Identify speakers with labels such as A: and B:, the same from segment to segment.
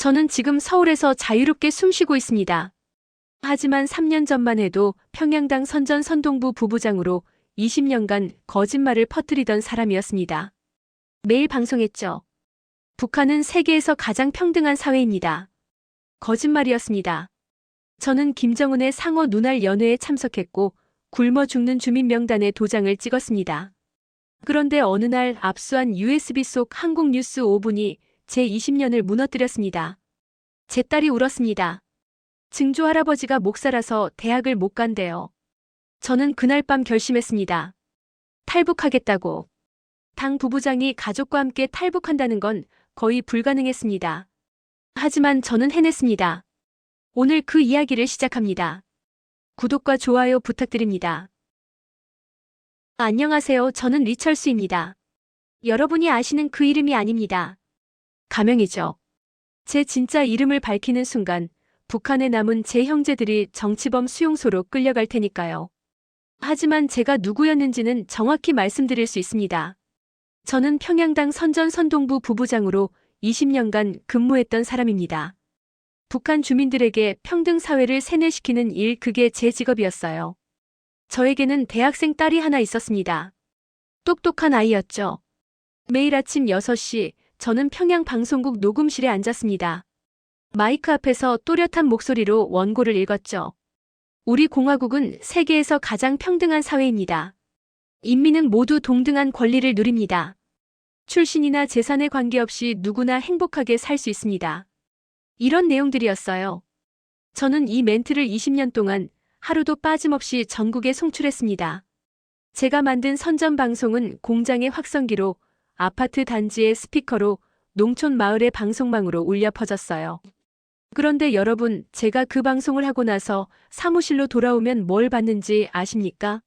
A: 저는 지금 서울에서 자유롭게 숨쉬고 있습니다. 하지만 3년 전만 해도 평양당 선전 선동부 부부장으로 20년간 거짓말을 퍼뜨리던 사람이었습니다. 매일 방송했죠. 북한은 세계에서 가장 평등한 사회입니다. 거짓말이었습니다. 저는 김정은의 상어 눈알 연회에 참석했고 굶어 죽는 주민 명단에 도장을 찍었습니다. 그런데 어느 날 압수한 USB 속 한국 뉴스 5분이 제 20년을 무너뜨렸습니다. 제 딸이 울었습니다. 증조 할아버지가 목살아서 대학을 못 간대요. 저는 그날 밤 결심했습니다. 탈북하겠다고. 당 부부장이 가족과 함께 탈북한다는 건 거의 불가능했습니다. 하지만 저는 해냈습니다. 오늘 그 이야기를 시작합니다. 구독과 좋아요 부탁드립니다. 안녕하세요. 저는 리철수입니다. 여러분이 아시는 그 이름이 아닙니다. 가명이죠. 제 진짜 이름을 밝히는 순간 북한에 남은 제 형제들이 정치범 수용소로 끌려갈 테니까요. 하지만 제가 누구였는지는 정확히 말씀드릴 수 있습니다. 저는 평양당 선전선동부 부부장으로 20년간 근무했던 사람입니다. 북한 주민들에게 평등 사회를 세뇌시키는 일 그게 제 직업이었어요. 저에게는 대학생 딸이 하나 있었습니다. 똑똑한 아이였죠. 매일 아침 6시 저는 평양 방송국 녹음실에 앉았습니다. 마이크 앞에서 또렷한 목소리로 원고를 읽었죠. 우리 공화국은 세계에서 가장 평등한 사회입니다. 인민은 모두 동등한 권리를 누립니다. 출신이나 재산에 관계없이 누구나 행복하게 살 수 있습니다. 이런 내용들이었어요. 저는 이 멘트를 20년 동안 하루도 빠짐없이 전국에 송출했습니다. 제가 만든 선전 방송은 공장의 확성기로 아파트 단지의 스피커로 농촌 마을의 방송망으로 울려 퍼졌어요. 그런데 여러분, 제가 그 방송을 하고 나서 사무실로 돌아오면 뭘 봤는지 아십니까?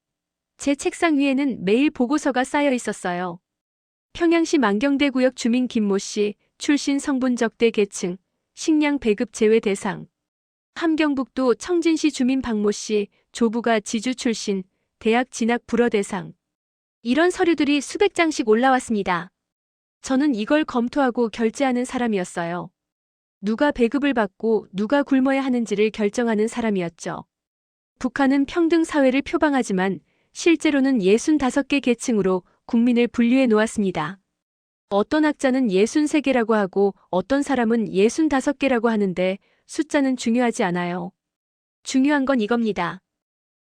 A: 제 책상 위에는 매일 보고서가 쌓여 있었어요. 평양시 만경대 구역 주민 김모 씨, 출신 성분 적대 계층, 식량 배급 제외 대상. 함경북도 청진시 주민 박모 씨, 조부가 지주 출신, 대학 진학 불허 대상. 이런 서류들이 수백 장씩 올라왔습니다. 저는 이걸 검토하고 결제하는 사람이었어요. 누가 배급을 받고 누가 굶어야 하는지를 결정하는 사람이었죠. 북한은 평등 사회를 표방하지만 실제로는 65개 계층으로 국민을 분류해 놓았습니다. 어떤 학자는 63개라고 하고 어떤 사람은 65개라고 하는데 숫자는 중요하지 않아요. 중요한 건 이겁니다.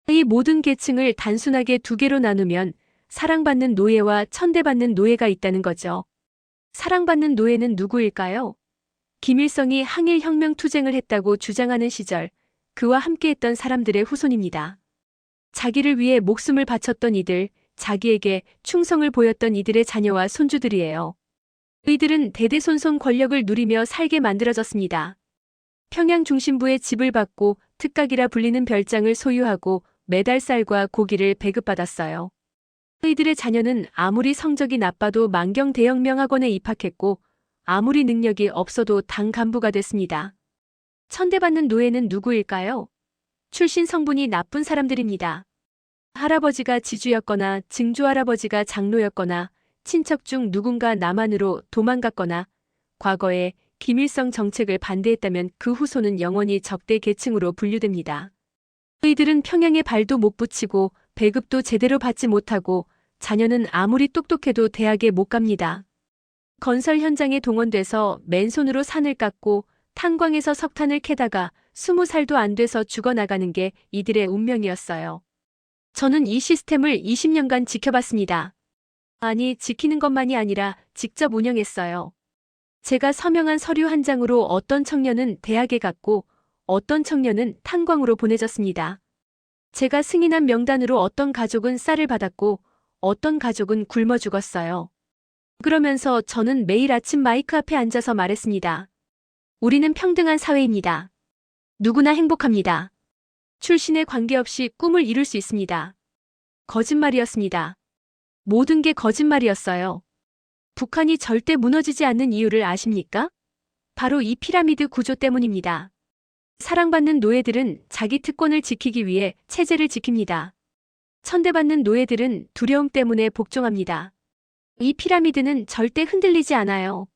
A: 이 모든 계층을 단순하게 두 개로 나누면 사랑받는 노예와 천대받는 노예가 있다는 거죠. 사랑받는 노예는 누구일까요? 김일성이 항일혁명 투쟁을 했다고 주장하는 시절 그와 함께했던 사람들의 후손입니다. 자기를 위해 목숨을 바쳤던 이들, 자기에게 충성을 보였던 이들의 자녀와 손주들이에요. 이들은 대대손손 권력을 누리며 살게 만들어졌습니다. 평양 중심부의 집을 받고 특각이라 불리는 별장을 소유하고 매달 쌀과 고기를 배급받았어요. 이들의 자녀는 아무리 성적이 나빠도 만경 대형명학원에 입학했고 아무리 능력이 없어도 당 간부가 됐습니다. 천대받는 노예는 누구일까요? 출신 성분이 나쁜 사람들입니다. 할아버지가 지주였거나 증조할아버지가 장로였거나 친척 중 누군가 남한으로 도망갔거나 과거에 김일성 정책을 반대했다면 그 후손은 영원히 적대 계층으로 분류됩니다. 그이들은 평양에 발도 못 붙이고 배급도 제대로 받지 못하고 자녀는 아무리 똑똑해도 대학에 못 갑니다. 건설 현장에 동원돼서 맨손으로 산을 깎고 탄광에서 석탄을 캐다가 스무 살도 안 돼서 죽어나가는 게 이들의 운명이었어요. 저는 이 시스템을 20년간 지켜봤습니다. 아니, 지키는 것만이 아니라 직접 운영했어요. 제가 서명한 서류 한 장으로 어떤 청년은 대학에 갔고 어떤 청년은 탄광으로 보내졌습니다. 제가 승인한 명단으로 어떤 가족은 쌀을 받았고 어떤 가족은 굶어 죽었어요. 그러면서 저는 매일 아침 마이크 앞에 앉아서 말했습니다. 우리는 평등한 사회입니다. 누구나 행복합니다. 출신에 관계없이 꿈을 이룰 수 있습니다. 거짓말이었습니다. 모든 게 거짓말이었어요. 북한이 절대 무너지지 않는 이유를 아십니까? 바로 이 피라미드 구조 때문입니다. 사랑받는 노예들은 자기 특권을 지키기 위해 체제를 지킵니다. 천대받는 노예들은 두려움 때문에 복종합니다. 이 피라미드는 절대 흔들리지 않아요.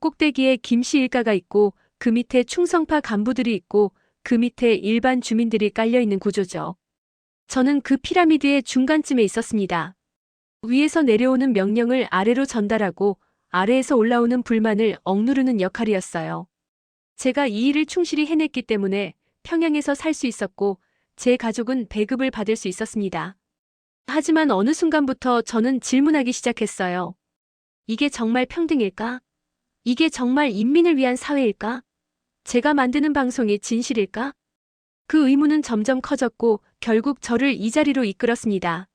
A: 꼭대기에 김씨 일가가 있고 그 밑에 충성파 간부들이 있고 그 밑에 일반 주민들이 깔려 있는 구조죠. 저는 그 피라미드의 중간쯤에 있었습니다. 위에서 내려오는 명령을 아래로 전달하고 아래에서 올라오는 불만을 억누르는 역할이었어요. 제가 이 일을 충실히 해냈기 때문에 평양에서 살 수 있었고 제 가족은 배급을 받을 수 있었습니다. 하지만 어느 순간부터 저는 질문하기 시작했어요. 이게 정말 평등일까? 이게 정말 인민을 위한 사회일까? 제가 만드는 방송이 진실일까? 그 의문은 점점 커졌고 결국 저를 이 자리로 이끌었습니다.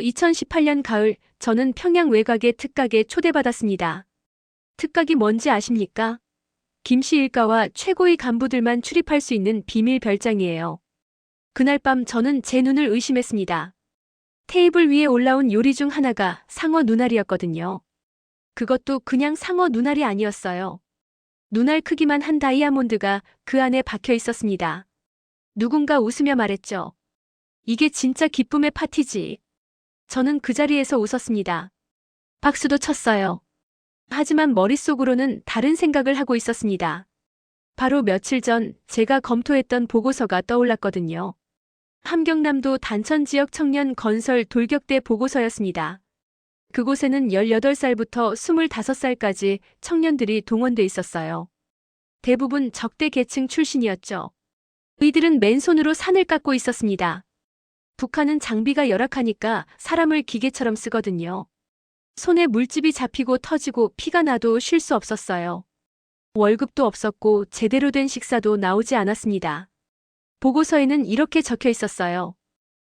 A: 2018년 가을 저는 평양 외곽의 특각에 초대받았습니다. 특각이 뭔지 아십니까? 김씨 일가와 최고의 간부들만 출입할 수 있는 비밀 별장이에요. 그날 밤 저는 제 눈을 의심했습니다. 테이블 위에 올라온 요리 중 하나가 상어 눈알이었거든요. 그것도 그냥 상어 눈알이 아니었어요. 눈알 크기만 한 다이아몬드가 그 안에 박혀 있었습니다. 누군가 웃으며 말했죠. 이게 진짜 기쁨의 파티지. 저는 그 자리에서 웃었습니다. 박수도 쳤어요. 하지만 머릿속으로는 다른 생각을 하고 있었습니다. 바로 며칠 전 제가 검토했던 보고서가 떠올랐거든요. 함경남도 단천 지역 청년 건설 돌격대 보고서였습니다. 그곳에는 18살부터 25살까지 청년들이 동원돼 있었어요. 대부분 적대 계층 출신이었죠. 이들은 맨손으로 산을 깎고 있었습니다. 북한은 장비가 열악하니까 사람을 기계처럼 쓰거든요. 손에 물집이 잡히고 터지고 피가 나도 쉴 수 없었어요. 월급도 없었고 제대로 된 식사도 나오지 않았습니다. 보고서에는 이렇게 적혀 있었어요.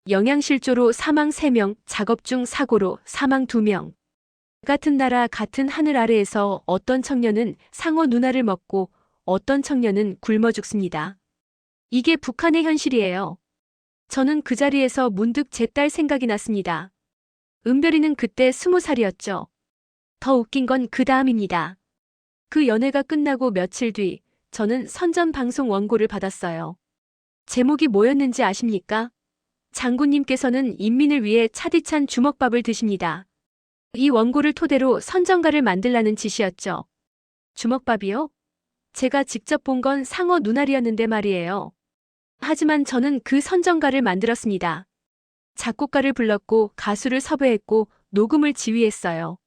A: 영양실조로 사망 3명, 작업 중 사고로 사망 2명. 같은 나라 같은 하늘 아래에서 어떤 청년은 상어 누나를 먹고 어떤 청년은 굶어 죽습니다. 이게 북한의 현실이에요. 저는 그 자리에서 문득 제 딸 생각이 났습니다. 은별이는 그때 스무 살이었죠. 더 웃긴 건 그 다음입니다. 그 연애가 끝나고 며칠 뒤 저는 선전 방송 원고를 받았어요. 제목이 뭐였는지 아십니까? 장군님께서는 인민을 위해 차디찬 주먹밥을 드십니다. 이 원고를 토대로 선전가를 만들라는 지시였죠. 주먹밥이요? 제가 직접 본 건 상어 눈알이었는데 말이에요. 하지만 저는 그 선전가를 만들었습니다. 작곡가를 불렀고 가수를 섭외했고 녹음을 지휘했어요.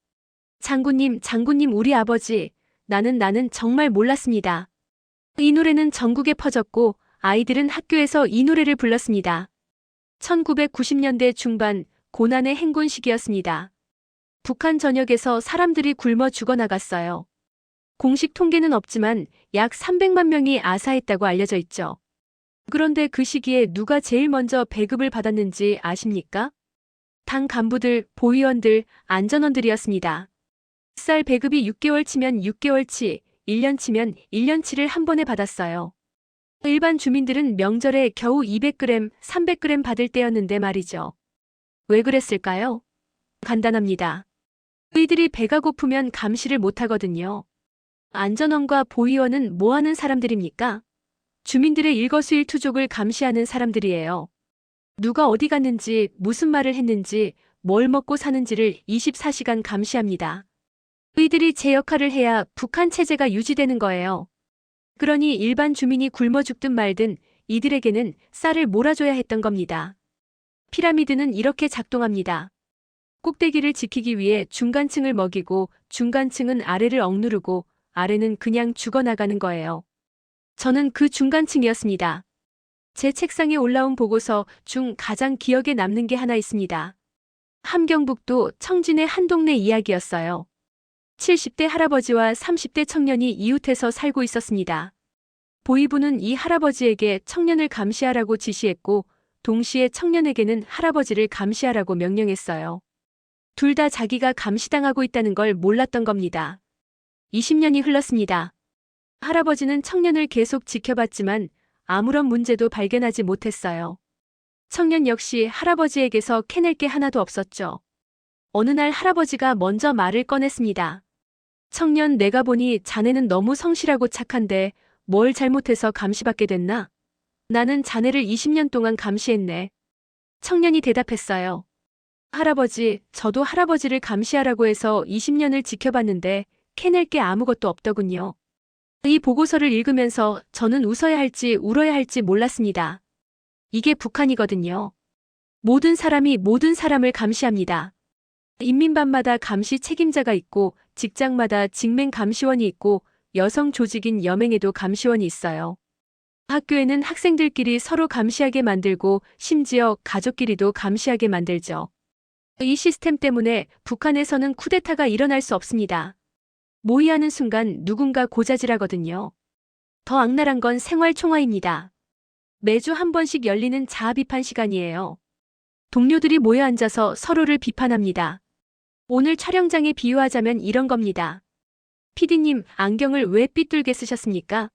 A: 장군님, 장군님 우리 아버지, 나는 나는 정말 몰랐습니다. 이 노래는 전국에 퍼졌고 아이들은 학교에서 이 노래를 불렀습니다. 1990년대 중반 고난의 행군 시기였습니다. 북한 전역에서 사람들이 굶어 죽어나갔어요. 공식 통계는 없지만 약 300만 명이 아사했다고 알려져 있죠. 그런데 그 시기에 누가 제일 먼저 배급을 받았는지 아십니까? 당 간부들, 보위원들, 안전원들이었습니다. 쌀 배급이 6개월 치면 6개월치, 1년 치면 1년치를 한 번에 받았어요. 일반 주민들은 명절에 겨우 200g, 300g 받을 때였는데 말이죠. 왜 그랬을까요? 간단합니다. 의들이 배가 고프면 감시를 못하거든요. 안전원과 보위원은 뭐 하는 사람들입니까? 주민들의 일거수일투족을 감시하는 사람들이에요. 누가 어디 갔는지, 무슨 말을 했는지, 뭘 먹고 사는지를 24시간 감시합니다. 의들이 제 역할을 해야 북한 체제가 유지되는 거예요. 그러니 일반 주민이 굶어 죽든 말든 이들에게는 쌀을 몰아줘야 했던 겁니다. 피라미드는 이렇게 작동합니다. 꼭대기를 지키기 위해 중간층을 먹이고 중간층은 아래를 억누르고 아래는 그냥 죽어나가는 거예요. 저는 그 중간층이었습니다. 제 책상에 올라온 보고서 중 가장 기억에 남는 게 하나 있습니다. 함경북도 청진의 한 동네 이야기였어요. 70대 할아버지와 30대 청년이 이웃해서 살고 있었습니다. 보이부는 이 할아버지에게 청년을 감시하라고 지시했고 동시에 청년에게는 할아버지를 감시하라고 명령했어요. 둘 다 자기가 감시당하고 있다는 걸 몰랐던 겁니다. 20년이 흘렀습니다. 할아버지는 청년을 계속 지켜봤지만 아무런 문제도 발견하지 못했어요. 청년 역시 할아버지에게서 캐낼 게 하나도 없었죠. 어느 날 할아버지가 먼저 말을 꺼냈습니다. 청년 내가 보니 자네는 너무 성실하고 착한데 뭘 잘못해서 감시받게 됐나? 나는 자네를 20년 동안 감시했네. 청년이 대답했어요. 할아버지, 저도 할아버지를 감시하라고 해서 20년을 지켜봤는데 캐낼 게 아무것도 없더군요. 이 보고서를 읽으면서 저는 웃어야 할지 울어야 할지 몰랐습니다. 이게 북한이거든요. 모든 사람이 모든 사람을 감시합니다. 인민반마다 감시 책임자가 있고 직장마다 직맹 감시원이 있고 여성 조직인 여맹에도 감시원이 있어요. 학교에는 학생들끼리 서로 감시하게 만들고 심지어 가족끼리도 감시하게 만들죠. 이 시스템 때문에 북한에서는 쿠데타가 일어날 수 없습니다. 모의하는 순간 누군가 고자질하거든요. 더 악랄한 건 생활총화입니다. 매주 한 번씩 열리는 자아 비판 시간이에요. 동료들이 모여 앉아서 서로를 비판합니다. 오늘 촬영장에 비유하자면 이런 겁니다. 피디님, 안경을 왜 삐뚤게 쓰셨습니까?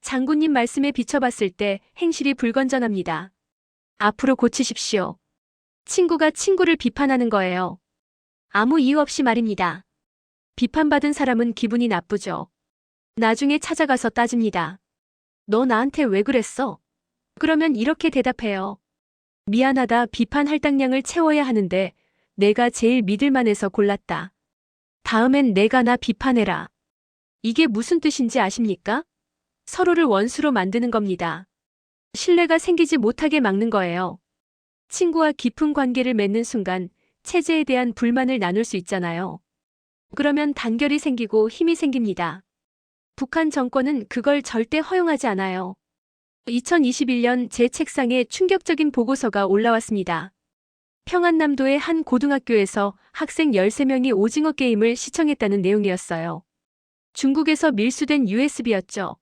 A: 장군님 말씀에 비춰봤을 때 행실이 불건전합니다. 앞으로 고치십시오. 친구가 친구를 비판하는 거예요. 아무 이유 없이 말입니다. 비판받은 사람은 기분이 나쁘죠. 나중에 찾아가서 따집니다. 너 나한테 왜 그랬어? 그러면 이렇게 대답해요. 미안하다 비판 할당량을 채워야 하는데 내가 제일 믿을만해서 골랐다. 다음엔 내가 나 비판해라. 이게 무슨 뜻인지 아십니까? 서로를 원수로 만드는 겁니다. 신뢰가 생기지 못하게 막는 거예요. 친구와 깊은 관계를 맺는 순간 체제에 대한 불만을 나눌 수 있잖아요. 그러면 단결이 생기고 힘이 생깁니다. 북한 정권은 그걸 절대 허용하지 않아요. 2021년 제 책상에 충격적인 보고서가 올라왔습니다. 평안남도의 한 고등학교에서 학생 13명이 오징어 게임을 시청했다는 내용이었어요. 중국에서 밀수된 USB였죠.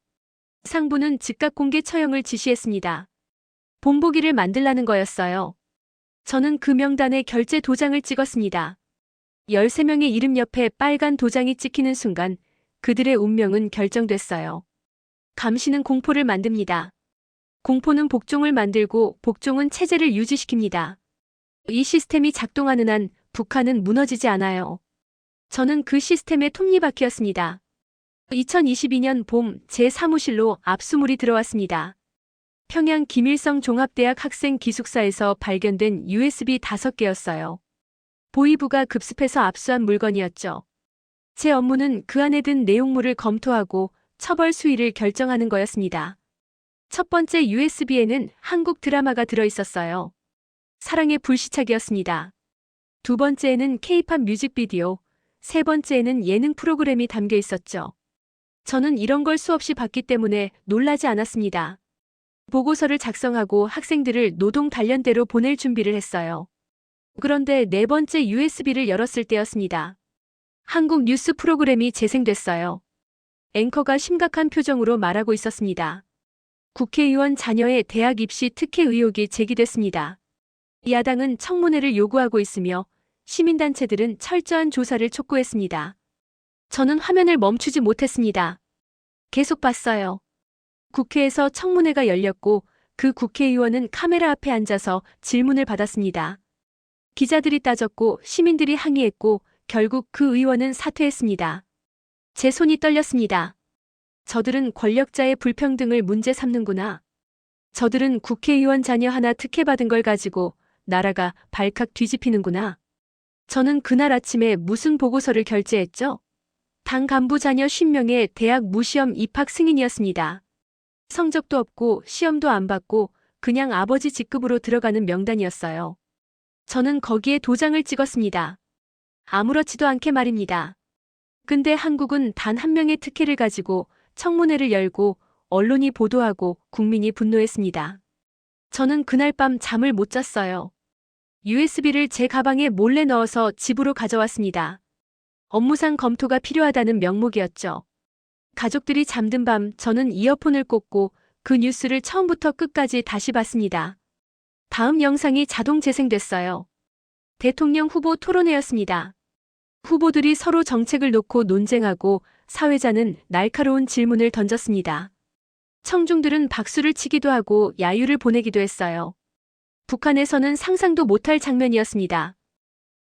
A: 상부는 즉각 공개 처형을 지시했습니다. 본보기를 만들라는 거였어요. 저는 그 명단에 결제 도장을 찍었습니다. 13명의 이름 옆에 빨간 도장이 찍히는 순간 그들의 운명은 결정됐어요. 감시는 공포를 만듭니다. 공포는 복종을 만들고 복종은 체제를 유지시킵니다. 이 시스템이 작동하는 한 북한은 무너지지 않아요. 저는 그 시스템의 톱니바퀴였습니다. 2022년 봄 제 사무실로 압수물이 들어왔습니다. 평양 김일성 종합대학 학생 기숙사에서 발견된 USB 5개였어요. 보이부가 급습해서 압수한 물건이었죠. 제 업무는 그 안에 든 내용물을 검토하고 처벌 수위를 결정하는 거였습니다. 첫 번째 USB에는 한국 드라마가 들어 있었어요. 사랑의 불시착이었습니다. 두 번째에는 K-팝 뮤직비디오, 세 번째에는 예능 프로그램이 담겨 있었죠. 저는 이런 걸 수없이 봤기 때문에 놀라지 않았습니다. 보고서를 작성하고 학생들을 노동 단련대로 보낼 준비를 했어요. 그런데 네 번째 USB를 열었을 때였습니다. 한국 뉴스 프로그램이 재생됐어요. 앵커가 심각한 표정으로 말하고 있었습니다. 국회의원 자녀의 대학 입시 특혜 의혹이 제기됐습니다. 야당은 청문회를 요구하고 있으며 시민단체들은 철저한 조사를 촉구했습니다. 저는 화면을 멈추지 못했습니다. 계속 봤어요. 국회에서 청문회가 열렸고 그 국회의원은 카메라 앞에 앉아서 질문을 받았습니다. 기자들이 따졌고 시민들이 항의했고 결국 그 의원은 사퇴했습니다. 제 손이 떨렸습니다. 저들은 권력자의 불평등을 문제 삼는구나. 저들은 국회의원 자녀 하나 특혜받은 걸 가지고 나라가 발칵 뒤집히는구나. 저는 그날 아침에 무슨 보고서를 결제했죠? 당 간부 자녀 50명의 대학 무시험 입학 승인이었습니다. 성적도 없고 시험도 안 받고 그냥 아버지 직급으로 들어가는 명단이었어요. 저는 거기에 도장을 찍었습니다. 아무렇지도 않게 말입니다. 근데 한국은 단 한 명의 특혜를 가지고 청문회를 열고 언론이 보도하고 국민이 분노했습니다. 저는 그날 밤 잠을 못 잤어요. USB를 제 가방에 몰래 넣어서 집으로 가져왔습니다. 업무상 검토가 필요하다는 명목이었죠. 가족들이 잠든 밤 저는 이어폰을 꽂고 그 뉴스를 처음부터 끝까지 다시 봤습니다. 다음 영상이 자동 재생됐어요. 대통령 후보 토론회였습니다. 후보들이 서로 정책을 놓고 논쟁하고 사회자는 날카로운 질문을 던졌습니다. 청중들은 박수를 치기도 하고 야유를 보내기도 했어요. 북한에서는 상상도 못할 장면이었습니다.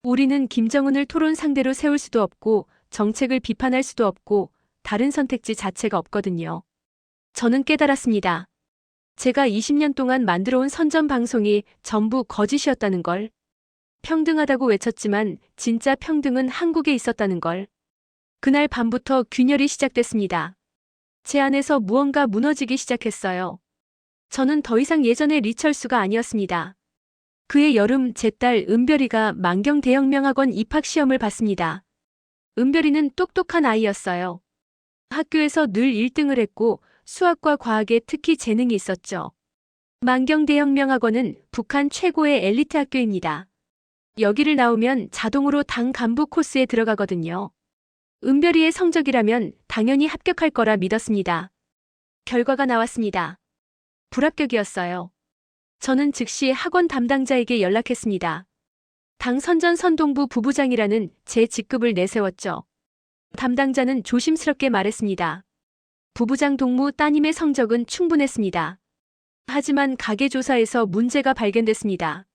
A: 우리는 김정은을 토론 상대로 세울 수도 없고 정책을 비판할 수도 없고 다른 선택지 자체가 없거든요. 저는 깨달았습니다. 제가 20년 동안 만들어 온 선전 방송이 전부 거짓이었다는 걸. 평등하다고 외쳤지만 진짜 평등은 한국에 있었다는 걸. 그날 밤부터 균열이 시작됐습니다. 제 안에서 무언가 무너지기 시작했어요. 저는 더 이상 예전의 리철수가 아니었습니다. 그해 여름 제 딸 은별이가 만경 대형명학원 입학 시험을 봤습니다. 은별이는 똑똑한 아이였어요. 학교에서 늘 1등을 했고 수학과 과학에 특히 재능이 있었죠. 만경 대형명학원은 북한 최고의 엘리트 학교입니다. 여기를 나오면 자동으로 당 간부 코스에 들어가거든요. 은별이의 성적이라면 당연히 합격할 거라 믿었습니다. 결과가 나왔습니다. 불합격이었어요. 저는 즉시 학원 담당자에게 연락했습니다. 당 선전 선동부 부부장이라는 제 직급을 내세웠죠. 담당자는 조심스럽게 말했습니다. 부부장 동무 따님의 성적은 충분했습니다. 하지만 가계조사에서 문제가 발견됐습니다.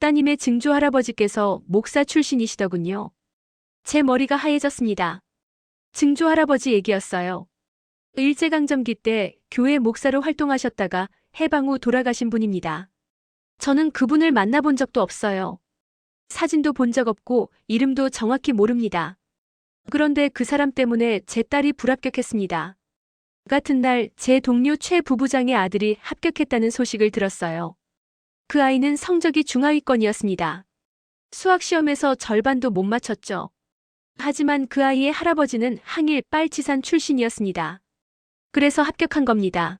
A: 따님의 증조 할아버지께서 목사 출신이시더군요. 제 머리가 하얘졌습니다. 증조 할아버지 얘기였어요. 일제강점기 때 교회 목사로 활동하셨다가 해방 후 돌아가신 분입니다. 저는 그분을 만나본 적도 없어요. 사진도 본 적 없고 이름도 정확히 모릅니다. 그런데 그 사람 때문에 제 딸이 불합격했습니다. 같은 날 제 동료 최 부부장의 아들이 합격했다는 소식을 들었어요. 그 아이는 성적이 중하위권이었습니다. 수학시험에서 절반도 못 맞췄죠. 하지만 그 아이의 할아버지는 항일 빨치산 출신이었습니다. 그래서 합격한 겁니다.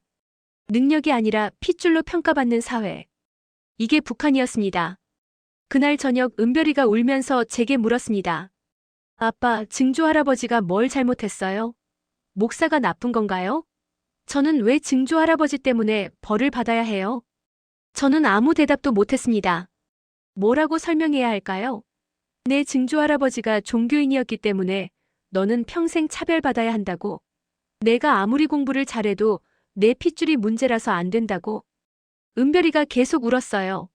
A: 능력이 아니라 핏줄로 평가받는 사회. 이게 북한이었습니다. 그날 저녁 은별이가 울면서 제게 물었습니다. 아빠, 증조 할아버지가 뭘 잘못했어요? 목사가 나쁜 건가요? 저는 왜 증조 할아버지 때문에 벌을 받아야 해요? 저는 아무 대답도 못했습니다. 뭐라고 설명해야 할까요? 내 증조 할아버지가 종교인이었기 때문에 너는 평생 차별받아야 한다고. 내가 아무리 공부를 잘해도 내 핏줄이 문제라서 안 된다고. 은별이가 계속 울었어요.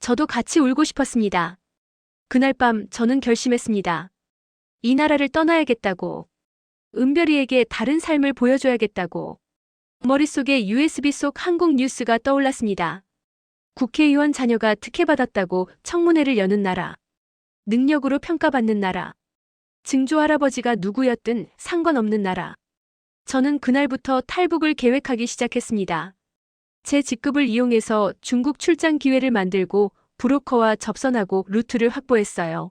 A: 저도 같이 울고 싶었습니다. 그날 밤 저는 결심했습니다. 이 나라를 떠나야겠다고. 은별이에게 다른 삶을 보여줘야겠다고. 머릿속에 USB 속 한국 뉴스가 떠올랐습니다. 국회의원 자녀가 특혜받았다고 청문회를 여는 나라. 능력으로 평가받는 나라. 증조 할아버지가 누구였든 상관없는 나라. 저는 그날부터 탈북을 계획하기 시작했습니다. 제 직급을 이용해서 중국 출장 기회를 만들고 브로커와 접선하고 루트를 확보했어요.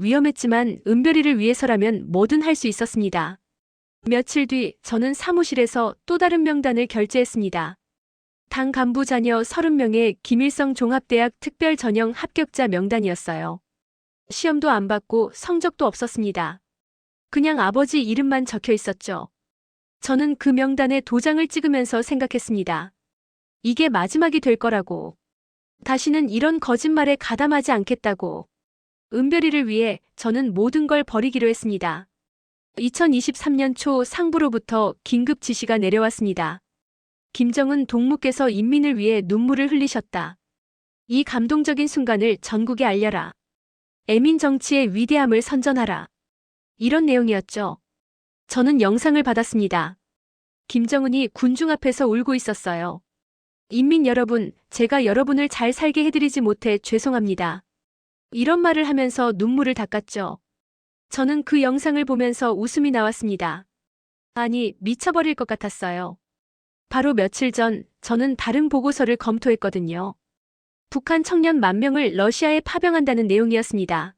A: 위험했지만 은별이를 위해서라면 뭐든 할 수 있었습니다. 며칠 뒤 저는 사무실에서 또 다른 명단을 결제했습니다. 당 간부 자녀 30명의 김일성 종합대학 특별 전형 합격자 명단이었어요. 시험도 안 받고 성적도 없었습니다. 그냥 아버지 이름만 적혀 있었죠. 저는 그 명단에 도장을 찍으면서 생각했습니다. 이게 마지막이 될 거라고. 다시는 이런 거짓말에 가담하지 않겠다고. 은별이를 위해 저는 모든 걸 버리기로 했습니다. 2023년 초 상부로부터 긴급 지시가 내려왔습니다. 김정은 동무께서 인민을 위해 눈물을 흘리셨다. 이 감동적인 순간을 전국에 알려라. 애민 정치의 위대함을 선전하라. 이런 내용이었죠. 저는 영상을 받았습니다. 김정은이 군중 앞에서 울고 있었어요. 인민 여러분, 제가 여러분을 잘 살게 해드리지 못해 죄송합니다. 이런 말을 하면서 눈물을 닦았죠. 저는 그 영상을 보면서 웃음이 나왔습니다. 아니, 미쳐버릴 것 같았어요. 바로 며칠 전 저는 다른 보고서를 검토했거든요. 북한 청년 만 명을 러시아에 파병한다는 내용이었습니다.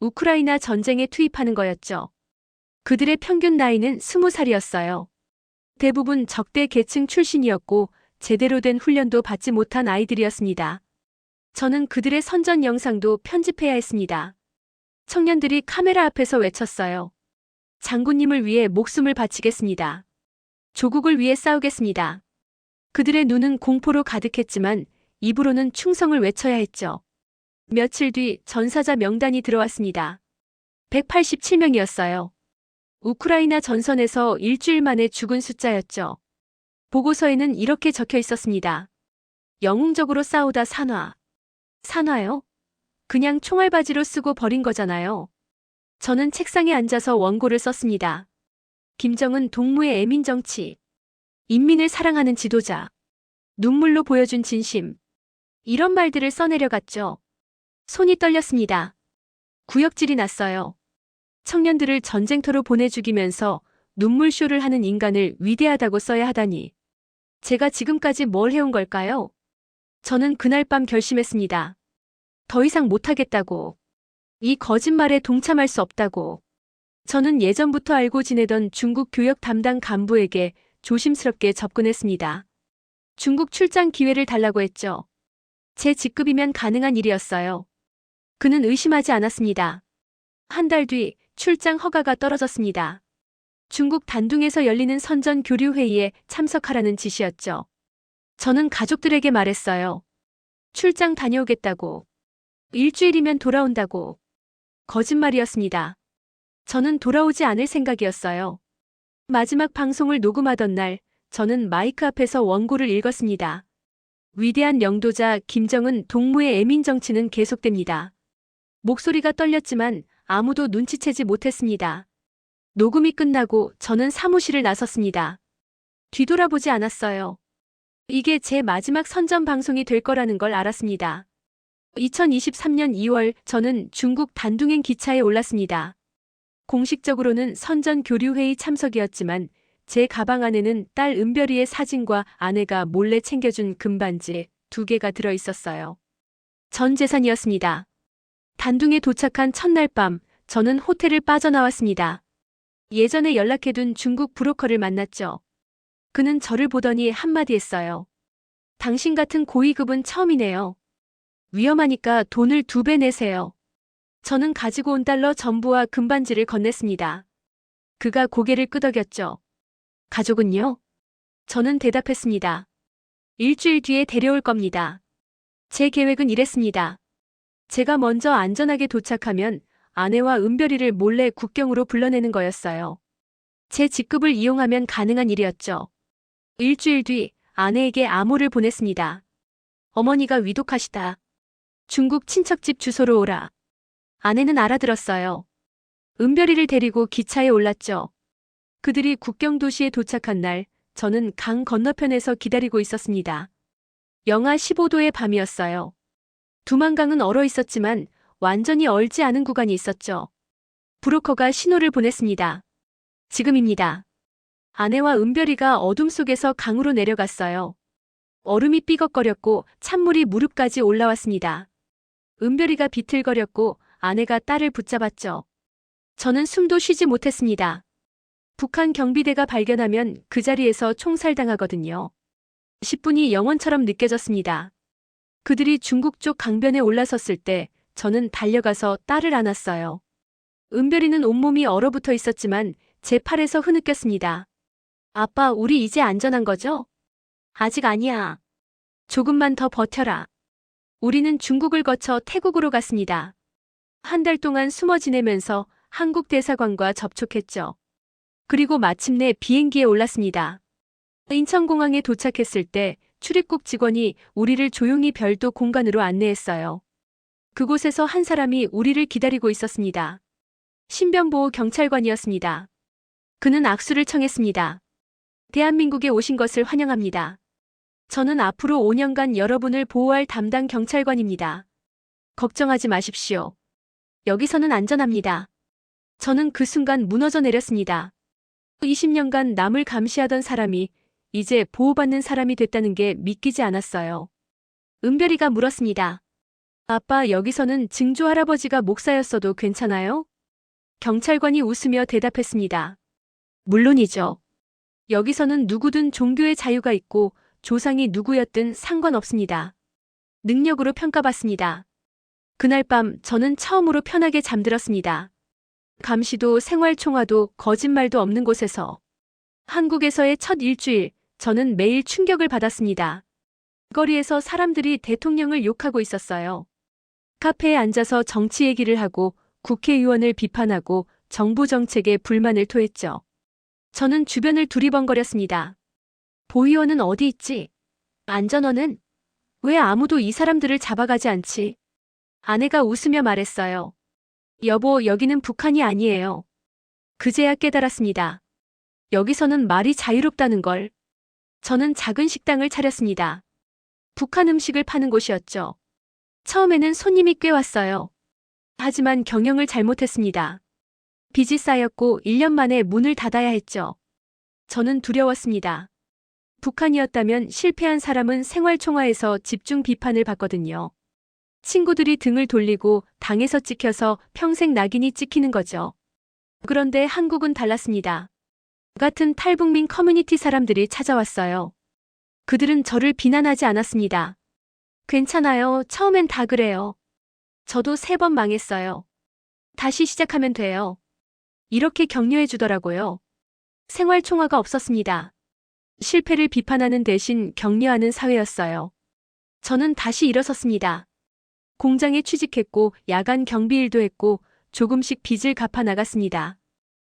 A: 우크라이나 전쟁에 투입하는 거였죠. 그들의 평균 나이는 20살이었어요. 대부분 적대 계층 출신이었고 제대로 된 훈련도 받지 못한 아이들이었습니다. 저는 그들의 선전 영상도 편집해야 했습니다. 청년들이 카메라 앞에서 외쳤어요. 장군님을 위해 목숨을 바치겠습니다. 조국을 위해 싸우겠습니다. 그들의 눈은 공포로 가득했지만 입으로는 충성을 외쳐야 했죠. 며칠 뒤 전사자 명단이 들어왔습니다. 187명이었어요. 우크라이나 전선에서 일주일 만에 죽은 숫자였죠. 보고서에는 이렇게 적혀 있었습니다. 영웅적으로 싸우다 산화. 산화요? 그냥 총알바지로 쓰고 버린 거잖아요. 저는 책상에 앉아서 원고를 썼습니다. 김정은 동무의 애민 정치. 인민을 사랑하는 지도자. 눈물로 보여준 진심. 이런 말들을 써내려갔죠. 손이 떨렸습니다. 구역질이 났어요. 청년들을 전쟁터로 보내 죽이면서 눈물쇼를 하는 인간을 위대하다고 써야 하다니. 제가 지금까지 뭘 해온 걸까요? 저는 그날 밤 결심했습니다. 더 이상 못하겠다고. 이 거짓말에 동참할 수 없다고. 저는 예전부터 알고 지내던 중국 교역 담당 간부에게 조심스럽게 접근했습니다. 중국 출장 기회를 달라고 했죠. 제 직급이면 가능한 일이었어요. 그는 의심하지 않았습니다. 한 달 뒤 출장 허가가 떨어졌습니다. 중국 단둥에서 열리는 선전 교류 회의에 참석하라는 지시였죠. 저는 가족들에게 말했어요. 출장 다녀오겠다고. 일주일이면 돌아온다고. 거짓말이었습니다. 저는 돌아오지 않을 생각이었어요. 마지막 방송을 녹음하던 날, 저는 마이크 앞에서 원고를 읽었습니다. 위대한 영도자 김정은 동무의 애민 정치는 계속됩니다. 목소리가 떨렸지만 아무도 눈치채지 못했습니다. 녹음이 끝나고 저는 사무실을 나섰습니다. 뒤돌아보지 않았어요. 이게 제 마지막 선전 방송이 될 거라는 걸 알았습니다. 2023년 2월 저는 중국 단둥행 기차에 올랐습니다. 공식적으로는 선전 교류회의 참석이었지만 제 가방 안에는 딸 은별이의 사진과 아내가 몰래 챙겨준 금반지 두 개가 들어 있었어요. 전 재산이었습니다. 단둥에 도착한 첫날 밤 저는 호텔을 빠져나왔습니다. 예전에 연락해둔 중국 브로커를 만났죠. 그는 저를 보더니 한마디 했어요. 당신 같은 고위급은 처음이네요. 위험하니까 돈을 두 배 내세요. 저는 가지고 온 달러 전부와 금반지를 건넸습니다. 그가 고개를 끄덕였죠. 가족은요? 저는 대답했습니다. 일주일 뒤에 데려올 겁니다. 제 계획은 이랬습니다. 제가 먼저 안전하게 도착하면 아내와 은별이를 몰래 국경으로 불러내는 거였어요. 제 직급을 이용하면 가능한 일이었죠. 일주일 뒤 아내에게 암호를 보냈습니다. 어머니가 위독하시다. 중국 친척집 주소로 오라. 아내는 알아들었어요. 은별이를 데리고 기차에 올랐죠. 그들이 국경 도시에 도착한 날, 저는 강 건너편에서 기다리고 있었습니다. 영하 15도의 밤이었어요. 두만강은 얼어 있었지만 완전히 얼지 않은 구간이 있었죠. 브로커가 신호를 보냈습니다. 지금입니다. 아내와 은별이가 어둠 속에서 강으로 내려갔어요. 얼음이 삐걱거렸고 찬물이 무릎까지 올라왔습니다. 은별이가 비틀거렸고 아내가 딸을 붙잡았죠. 저는 숨도 쉬지 못했습니다. 북한 경비대가 발견하면 그 자리에서 총살당하거든요. 10분이 영원처럼 느껴졌습니다. 그들이 중국 쪽 강변에 올라섰을 때 저는 달려가서 딸을 안았어요. 은별이는 온몸이 얼어붙어 있었지만 제 팔에서 흐느꼈습니다. 아빠, 우리 이제 안전한 거죠? 아직 아니야. 조금만 더 버텨라. 우리는 중국을 거쳐 태국으로 갔습니다. 한 달 동안 숨어 지내면서 한국 대사관과 접촉했죠. 그리고 마침내 비행기에 올랐습니다. 인천공항에 도착했을 때 출입국 직원이 우리를 조용히 별도 공간으로 안내했어요. 그곳에서 한 사람이 우리를 기다리고 있었습니다. 신변보호 경찰관이었습니다. 그는 악수를 청했습니다. 대한민국에 오신 것을 환영합니다. 저는 앞으로 5년간 여러분을 보호할 담당 경찰관입니다. 걱정하지 마십시오. 여기서는 안전합니다. 저는 그 순간 무너져 내렸습니다. 20년간 남을 감시하던 사람이 이제 보호받는 사람이 됐다는 게 믿기지 않았어요. 은별이가 물었습니다. 아빠 여기서는 증조 할아버지가 목사였어도 괜찮아요? 경찰관이 웃으며 대답했습니다. 물론이죠. 여기서는 누구든 종교의 자유가 있고 조상이 누구였든 상관없습니다. 능력으로 평가받습니다. 그날 밤 저는 처음으로 편하게 잠들었습니다. 감시도 생활총화도 거짓말도 없는 곳에서 한국에서의 첫 일주일 저는 매일 충격을 받았습니다. 거리에서 사람들이 대통령을 욕하고 있었어요. 카페에 앉아서 정치 얘기를 하고 국회의원을 비판하고 정부 정책에 불만을 토했죠. 저는 주변을 두리번거렸습니다. 보의원은 어디 있지? 안전원은? 왜 아무도 이 사람들을 잡아가지 않지? 아내가 웃으며 말했어요. 여보, 여기는 북한이 아니에요. 그제야 깨달았습니다. 여기서는 말이 자유롭다는 걸. 저는 작은 식당을 차렸습니다. 북한 음식을 파는 곳이었죠. 처음에는 손님이 꽤 왔어요. 하지만 경영을 잘못했습니다. 빚이 쌓였고 1년 만에 문을 닫아야 했죠. 저는 두려웠습니다. 북한이었다면 실패한 사람은 생활총화에서 집중 비판을 받거든요. 친구들이 등을 돌리고 당에서 찍혀서 평생 낙인이 찍히는 거죠. 그런데 한국은 달랐습니다. 같은 탈북민 커뮤니티 사람들이 찾아왔어요. 그들은 저를 비난하지 않았습니다. 괜찮아요. 처음엔 다 그래요. 저도 세 번 망했어요. 다시 시작하면 돼요. 이렇게 격려해 주더라고요. 생활 총화가 없었습니다. 실패를 비판하는 대신 격려하는 사회였어요. 저는 다시 일어섰습니다. 공장에 취직했고 야간 경비일도 했고 조금씩 빚을 갚아 나갔습니다.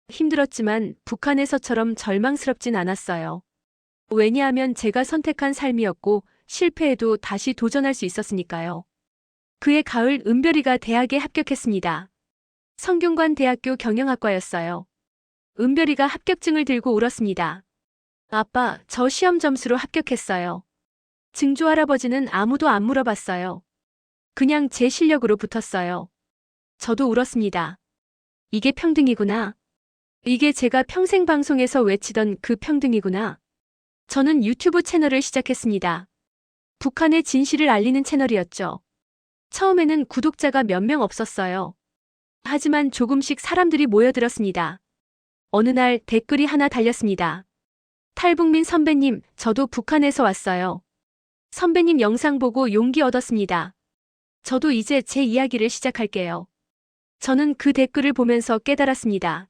A: 힘들었지만 북한에서처럼 절망스럽진 않았어요. 왜냐하면 제가 선택한 삶이었고 실패해도 다시 도전할 수 있었으니까요. 그해 가을 은별이가 대학에 합격했습니다. 성균관 대학교 경영학과였어요. 은별이가 합격증을 들고 울었습니다. 아빠, 저 시험 점수로 합격했어요. 증조 할아버지는 아무도 안 물어봤어요. 그냥 제 실력으로 붙었어요. 저도 울었습니다. 이게 평등이구나. 이게 제가 평생 방송에서 외치던 그 평등이구나. 저는 유튜브 채널을 시작했습니다. 북한의 진실을 알리는 채널이었죠. 처음에는 구독자가 몇 명 없었어요. 하지만 조금씩 사람들이 모여들었습니다. 어느 날 댓글이 하나 달렸습니다. 탈북민 선배님, 저도 북한에서 왔어요. 선배님 영상 보고 용기 얻었습니다. 저도 이제 제 이야기를 시작할게요. 저는 그 댓글을 보면서 깨달았습니다.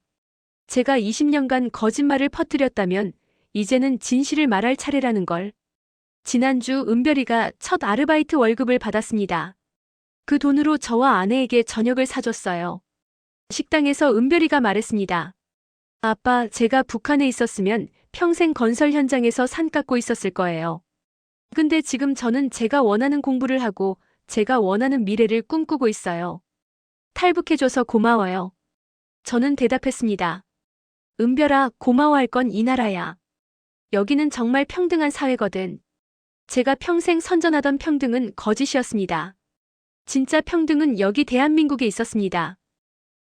A: 제가 20년간 거짓말을 퍼뜨렸다면 이제는 진실을 말할 차례라는 걸. 지난주 은별이가 첫 아르바이트 월급을 받았습니다. 그 돈으로 저와 아내에게 저녁을 사줬어요. 식당에서 은별이가 말했습니다. 아빠, 제가 북한에 있었으면 평생 건설 현장에서 산 깎고 있었을 거예요. 근데 지금 저는 제가 원하는 공부를 하고 제가 원하는 미래를 꿈꾸고 있어요. 탈북해줘서 고마워요. 저는 대답했습니다. 은별아, 고마워할 건 이 나라야. 여기는 정말 평등한 사회거든. 제가 평생 선전하던 평등은 거짓이었습니다. 진짜 평등은 여기 대한민국에 있었습니다.